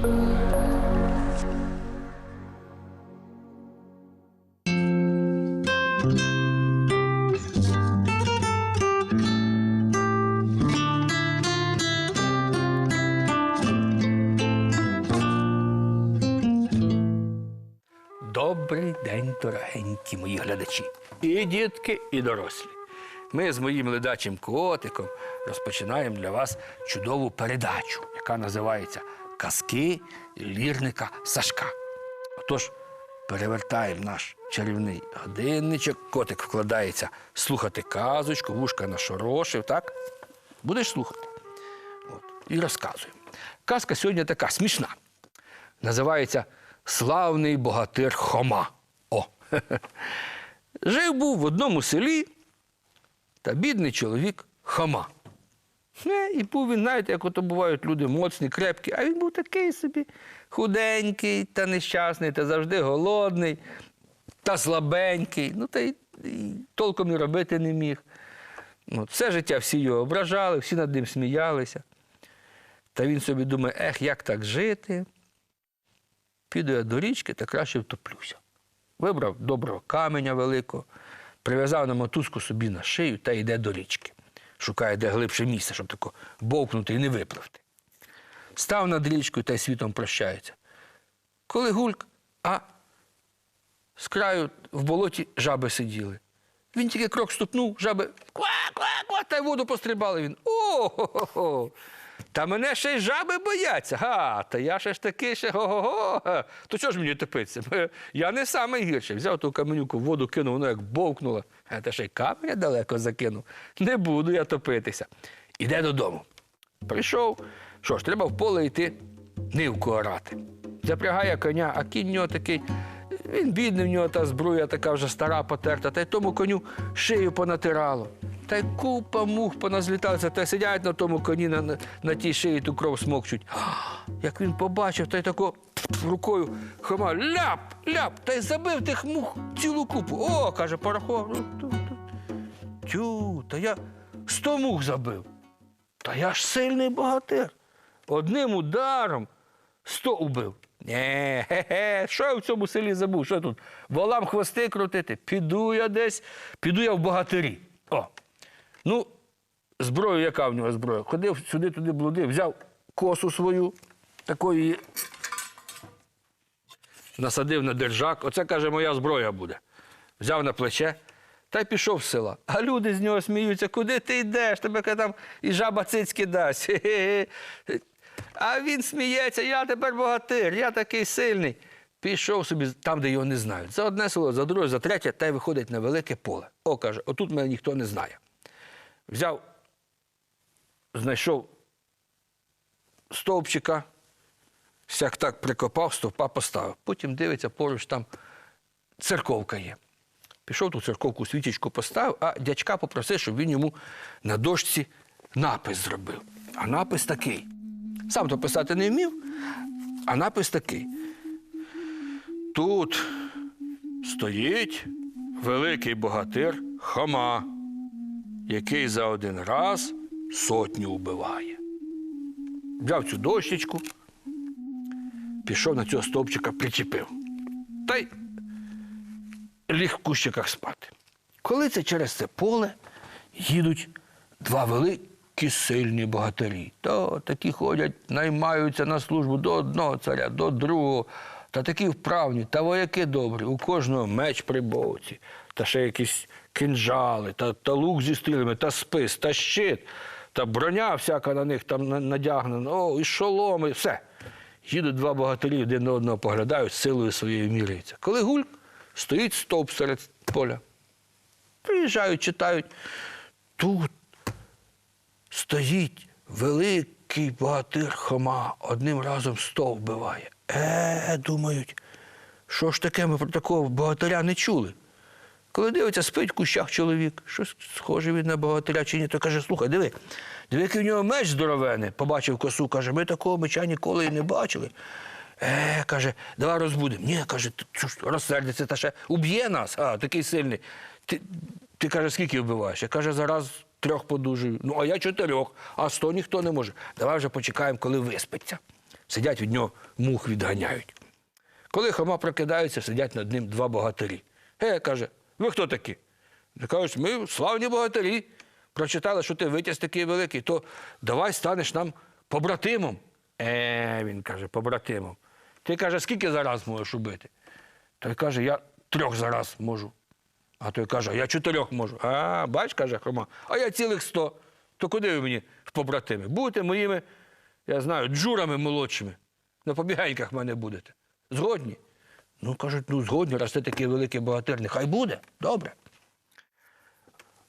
Добрий день, дорогенькі мої глядачі. І дітки, і дорослі. Ми з моїм ледачим котиком розпочинаємо для вас чудову передачу, яка називається Казки лірника Сашка. Отож, перевертаємо наш чарівний годинничок, котик вкладається слухати казочку, вушка нашорошив, так? Будеш слухати? От. І розказуємо. Казка сьогодні така смішна. Називається Славний богатир Хома. О. Жив був в одному селі та бідний чоловік Хома. Е, І був він, знаєте, як ото бувають люди моцні, крепкі, а він був такий собі худенький та нещасний, та завжди голодний, та слабенький. Ну, та й, і толком і робити не міг. Ну, все життя всі його ображали, всі над ним сміялися. Та він собі думає, ех, як так жити? Піду я до річки та краще втоплюся. Вибрав доброго каменя великого, прив'язав на мотузку собі на шию та йде до річки. Шукає, де глибше місце, щоб тако бовкнути і не випливти. Став над річкою та й світом прощається. Коли гульк, а з краю в болоті жаби сиділи. Він тільки крок ступнув, жаби ква-ква-ква, та й воду пострибали він. О-хо-хо-хо! Та мене ще й жаби бояться. Га, та я ще ж таки ще го-го-го. То чого ж мені топитися? Е, Я не саме гірше. Взяв ту каменюку воду, кинув, воно як бовкнуло. Та ще й каменя далеко закинув. Не буду я топитися. Іде додому. Прийшов. Що ж, треба в поле йти нивку орати. Запрягає коня, а кінь нього такий. Він бідний, в нього та збруя така вже стара, потерта, та й тому коню шию понатирало. Та й купа мух поназліталися, та сидять на тому коні на, на, тій шиї ту кров смокчуть. Як він побачив, та й тако рукою хома ляп, ляп, та й забив тих мух цілу купу. О, каже, порахував. Ну. Тю, та я сто мух забив. Та я ж сильний богатир. Одним ударом сто убив. Нє, хе-хе, що я в цьому селі забув? Що тут? Волам хвости крутити? Піду я десь, піду я в богатирі. Ну, зброю, яка в нього зброя? Ходив сюди, туди блудив, взяв косу свою, такої насадив на держак. Оце, каже, моя зброя буде. Взяв на плече та й пішов з села. А люди з нього сміються, куди ти йдеш? Тебе там і жаба цицьки дасть. А він сміється, я тепер богатир, я такий сильний. Пішов собі там, де його не знають. За одне село, за друге, за третє, та й виходить на велике поле. О, каже, отут мене ніхто не знає. Взяв, знайшов стовпчика, сяк так прикопав, стовпа поставив. Потім дивиться, поруч там церковка є. Пішов ту церковку, свічечку поставив, а дядька попросив, щоб він йому на дошці напис зробив. А напис такий. Сам то писати не вмів, а напис такий. Тут стоїть великий богатир Хома, який за один раз сотню вбиває. Взяв цю дощечку, пішов на цього стовпчика, причепив. Та й ліг в кущиках спати. Коли це через це поле їдуть два великі сильні богатирі. То такі ходять, наймаються на службу до одного царя, до другого. Та такі вправні, та вояки добрі, у кожного меч при боці, та ще якісь кинжали, та, та лук зі стрілами, та спис, та щит, та броня всяка на них там надягнена, о, і шоломи, все. Їдуть два богатирі, один на одного поглядають, силою своєю міряються. Коли гульк стоїть стовп серед поля. Приїжджають, читають. Тут стоїть великий богатир Хома, одним разом сто вбиває. Е, думають, що ж таке, ми про такого богатиря не чули. Коли дивиться, спить в кущах чоловік, щось схоже він на богатиря чи ні, то каже, слухай, диви, диви, який в нього меч здоровений, побачив косу, каже, ми такого меча ніколи і не бачили. Е, каже, давай розбудемо. Ні, каже, розсердиться та ще уб'є нас, а такий сильний. Ти, ти каже, скільки вбиваєш? Я каже, зараз трьох подужую. Ну, а я чотирьох, а сто ніхто не може. Давай вже почекаємо, коли виспиться. сидять від нього мух відганяють. Коли Хома прокидається, сидять над ним два богатирі. Е, каже, ви хто такі? Кажуть, ми славні богатирі. Прочитали, що ти витязь такий великий, то давай станеш нам побратимом. Е, він каже, побратимом. Ти каже, скільки зараз можеш убити? Той каже, я трьох зараз можу. А той каже, я чотирьох можу. А, бач, каже Хома, а я цілих сто. То куди ви мені в побратими? Будете моїми, я знаю, джурами молодшими. На побігайках в мене будете. Згодні? Ну, кажуть, ну згодні, раз ти такий великий богатир, нехай буде. Добре.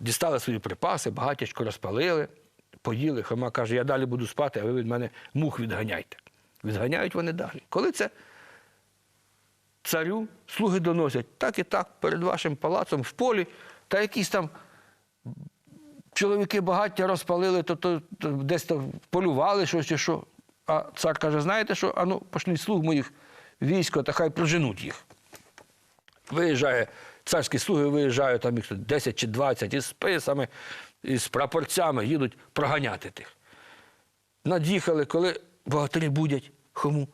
Дістали свої припаси, багатячко розпалили, поїли. Хома каже, я далі буду спати, а ви від мене мух відганяйте. Відганяють вони далі. Коли це царю слуги доносять, так і так, перед вашим палацом в полі, та якісь там чоловіки багаття розпалили, то, то, то десь там полювали щось чи що. А цар каже, знаєте що? Ану, пошліть слуг моїх військо, та хай проженуть їх. Виїжджає, царські слуги виїжджають, там їх 10 чи 20, із списами, із прапорцями їдуть проганяти тих. Над'їхали, коли богатирі будять Хому.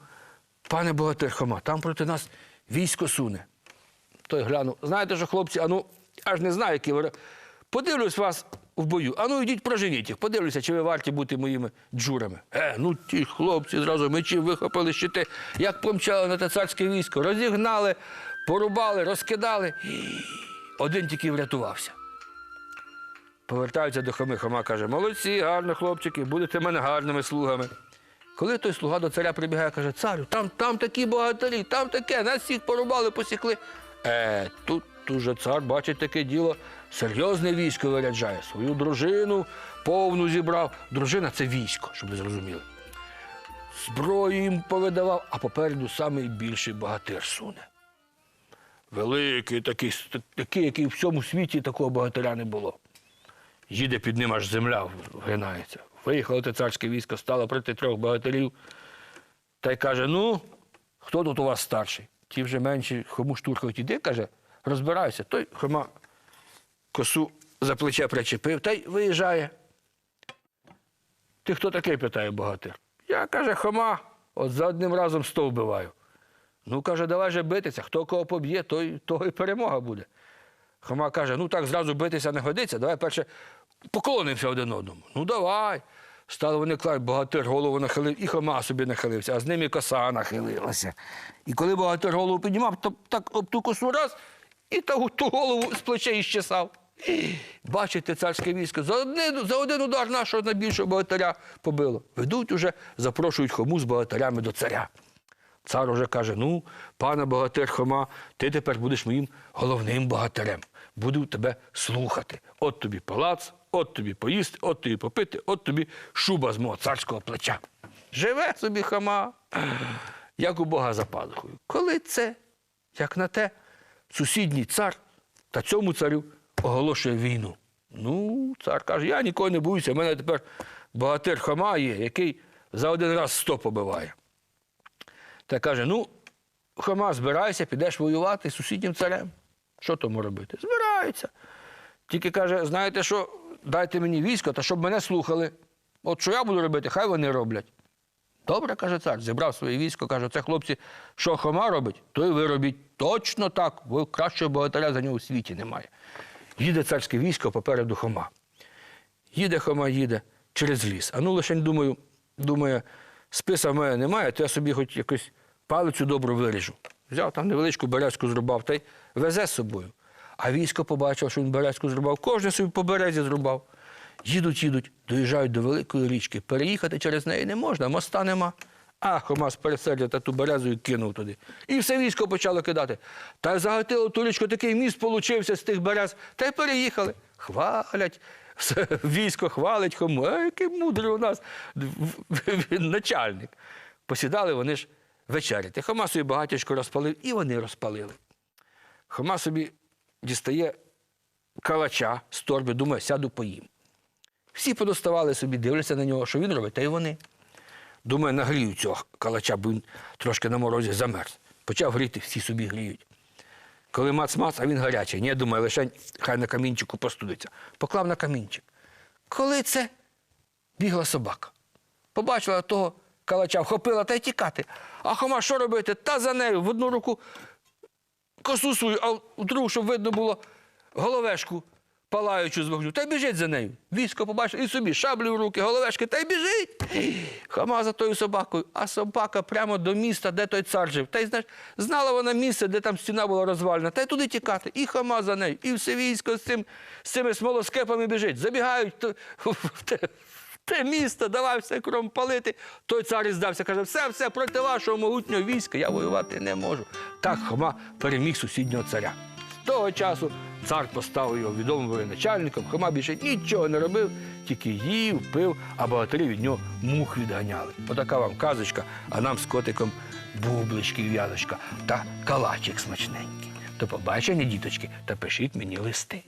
Пане богатир Хома, там проти нас військо суне. Той глянув. Знаєте що, хлопці, ану, аж не знаю, які ви. Подивлюсь вас в бою. Ану, йдіть проженіть їх. Подивлюся, чи ви варті бути моїми джурами. Е, ну ті хлопці зразу мечі вихопили щити, як помчали на те царське військо, розігнали, порубали, розкидали. Один тільки врятувався. Повертаються до Хоми. Хома каже: молодці, гарно, хлопчики, будете мене гарними слугами. Коли той слуга до царя прибігає, каже, царю, там, там такі богатирі, там таке, нас всіх порубали, посікли. Е, тут уже цар бачить таке діло, серйозне військо виряджає, свою дружину повну зібрав. Дружина це військо, щоб ви зрозуміли. Зброю їм повидавав, а попереду найбільший богатир суне. Великий, такий, такий, який в всьому світі такого богатиря не було. Їде під ним аж земля вгинається. Виїхало те царське військо, стало проти трьох богатирів. Та й каже: ну, хто тут у вас старший? Ті вже менші, хому штурхають, іди, каже, розбирайся. Той Хома косу за плече причепив та й виїжджає. Ти хто такий? питає богатир. Я, каже, Хома, от за одним разом сто вбиваю. Ну, каже, давай же битися, хто кого поб'є, той, того і перемога буде. Хома каже, ну так зразу битися не годиться, давай перше поклонимося один одному. Ну давай. Стали вони класть, богатир голову нахилив, і Хома собі нахилився, а з ним і коса нахилилася. І коли богатир голову піднімав, то так об ту косу раз, і ту, голову з плечей іщесав. Бачите, царське військо за один, за один удар нашого найбільшого богатиря побило. Ведуть уже, запрошують Хому з богатирями до царя. Цар уже каже: ну, пане богатир Хома, ти тепер будеш моїм головним богатирем. Буду тебе слухати. От тобі палац, от тобі поїсти, от тобі попити, от тобі шуба з мого царського плеча. Живе собі Хома, як у Бога за пазухою. Коли це, як на те, сусідній цар та цьому царю оголошує війну. Ну, цар каже, я нікого не боюся, в мене тепер богатир Хома є, який за один раз сто побиває. Та каже: ну, Хома, збирайся, підеш воювати з сусіднім царем. Що тому робити? Збираються. Тільки каже, знаєте що, дайте мені військо, та щоб мене слухали. От що я буду робити, хай вони роблять. Добре, каже цар, зібрав своє військо, каже, це хлопці, що Хома робить, то і ви робіть. Точно так, бо кращого богатиря за нього у світі немає. Їде царське військо попереду Хома. Їде Хома, їде через ліс. А ну лише думаю, думає, списа в мене немає, то я собі хоч якусь палицю добру виріжу. Взяв там невеличку березку зрубав та й везе з собою. А військо побачив, що він березку зрубав, кожен собі по березі зрубав. Їдуть, їдуть, доїжджають до великої річки. Переїхати через неї не можна, моста нема. А Хома з переселя та ту березу і кинув туди. І все військо почало кидати. Та загатило ту річку, такий міст получився з тих берез, та й переїхали. Хвалять. Все, військо хвалить Хому. А який мудрий у нас він начальник. Посідали вони ж вечеряти. Хома собі багатячко розпалив, і вони розпалили. Хома собі дістає калача з торби, думає, сяду поїм. Всі подоставали собі, дивляться на нього, що він робить, та й вони. Думаю, нагрію цього калача, бо він трошки на морозі замерз. Почав гріти, всі собі гріють. Коли мац-мац, а він гарячий. Ні, думаю, лише хай на камінчику постудиться. Поклав на камінчик. Коли це бігла собака. Побачила того калача вхопила та й тікати. А Хома що робити? Та за нею в одну руку косу свою, а в другу, щоб видно було головешку палаючу з вогню. Та й біжить за нею. Військо побачив і собі шаблю в руки, головешки, та й біжить. Хома за тою собакою, а собака прямо до міста, де той цар жив. Та й знаєш, знала вона місце, де там стіна була розвалена, та й туди тікати. І Хома за нею, і все військо з, цим, з цими смолоскепами біжить. Забігають в те, в те місто, давай все кром палити. Той цар і здався, каже, все, все, проти вашого могутнього війська я воювати не можу. Так Хома переміг сусіднього царя. З того часу цар поставив його відомим воєначальником, Хома більше нічого не робив, тільки їв, пив, а богатирі від нього мух відганяли. Отака вам казочка, а нам з котиком бублички, в'язочка та калачик смачненький. До побачення, діточки, та пишіть мені листи.